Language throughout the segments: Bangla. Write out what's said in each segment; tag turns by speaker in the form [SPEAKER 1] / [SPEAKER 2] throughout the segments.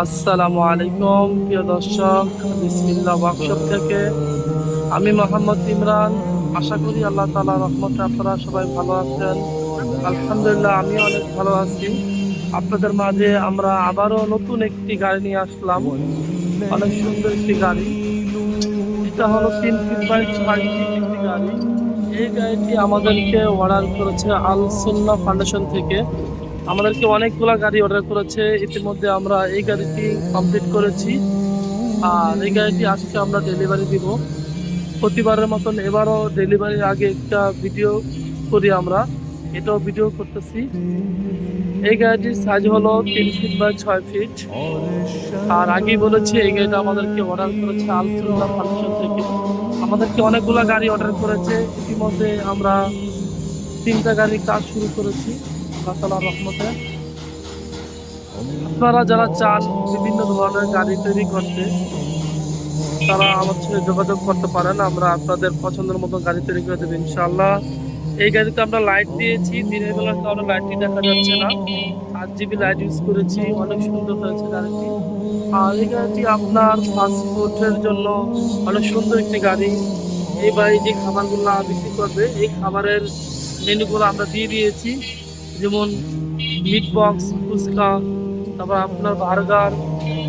[SPEAKER 1] আসসালামু আলাইকুম, প্রিয় দর্শক, বিসমিল্লাহ ওয়ার্কশপ থেকে। আমি মোহাম্মদ ইমরান। আশা করি আল্লাহ তালা রহমতে আপনারা সবাই ভালো আছেন। আলহামদুলিল্লাহ, আমি অনেক ভালো আছি। আপনাদের মাঝে আমরা আবারও নতুন একটি গাড়ি নিয়ে আসলাম। অনেক সুন্দর একটি গাড়ি। এটা হলো তিন ফিট বাই ছয় একটি গাড়ি। এই গাড়িটি আমাদেরকে অর্ডার করেছে আল সুন্না ফাউন্ডেশন থেকে। আমাদেরকে অনেকগুলো গাড়ি অর্ডার করেছে। ইতিমধ্যে আমরা এই গাড়িটি কমপ্লিট করেছি। আর এই গাড়িটি আজকে আমরা ডেলিভারি দিব। প্রতিবারের মতন এবারও ডেলিভারির আগে একটা ভিডিও করি আমরা। এটাও ভিডিও করতেছি। এই গাড়িটির সাইজ হলো তিন ফিট বাই ছয় ফিট আর আগেই বলেছি, এই গাড়িটা আমাদেরকে অর্ডার করেছে আলসুল্লাহ ফাউন্ডেশন থেকে। আমাদেরকে অনেকগুলো গাড়ি অর্ডার করেছে। ইতিমধ্যে আমরা তিনটা গাড়ির কাজ শুরু করেছি। আল্লাহ তালার রহমতে। আপনারা যারা চান বিভিন্ন ধরনের গাড়ি তৈরি করতে, তারা আমার সাথে যোগাযোগ করতে পারেন। আমরা আপনাদের পছন্দের মতো গাড়ি তৈরি করে দেবো ইনশাআল্লাহ। এই গাড়িতে আমরা লাইট দিয়েছি। দিনের বেলা কারণে লাইটটি দেখা যাচ্ছে না। আট জিবি লাইট ইউজ করেছি। অনেক সুন্দর হয়েছে গাড়িটি। আর এই গাড়িটি আপনার ফাস্টফুডের জন্য অনেক সুন্দর একটি গাড়ি। এই বাড়ি যে খাবারগুলো বিক্রি করবে, এই খাবারের মেনুগুলো আমরা দিয়ে দিয়েছি। যেমন মিট বক্স ফুচকা, তারপর আপনার বার্গার,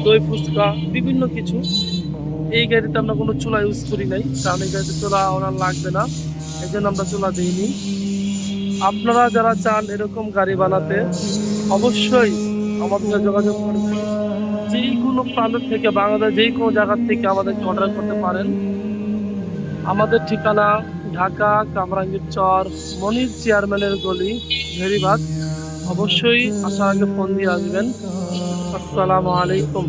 [SPEAKER 1] দই ফুচকা, বিভিন্ন কিছু। এই গাড়িতে আমরা কোনো চুলা ইউজ করি নাই, কারণ এই গাড়িতে চুলা ওনার লাগবে না, এই জন্য আমরা চুলা দিইনি। আপনারা যারা চান এরকম গাড়ি বানাতে, অবশ্যই আমাদের যোগাযোগ করবেন যেই কোনো প্রান্ত থেকে বাংলাদেশ যেই কোনো জায়গার থেকে আমাদেরকে অর্ডার করতে পারেন। আমাদের ঠিকানা ঢাকা কামরাঙ্গীর চর মনির চেয়ারম্যানের গলি ভেরিবাগ অবশ্যই আসার আগে ফোন দিয়ে আসবেন। আসসালামু আলাইকুম।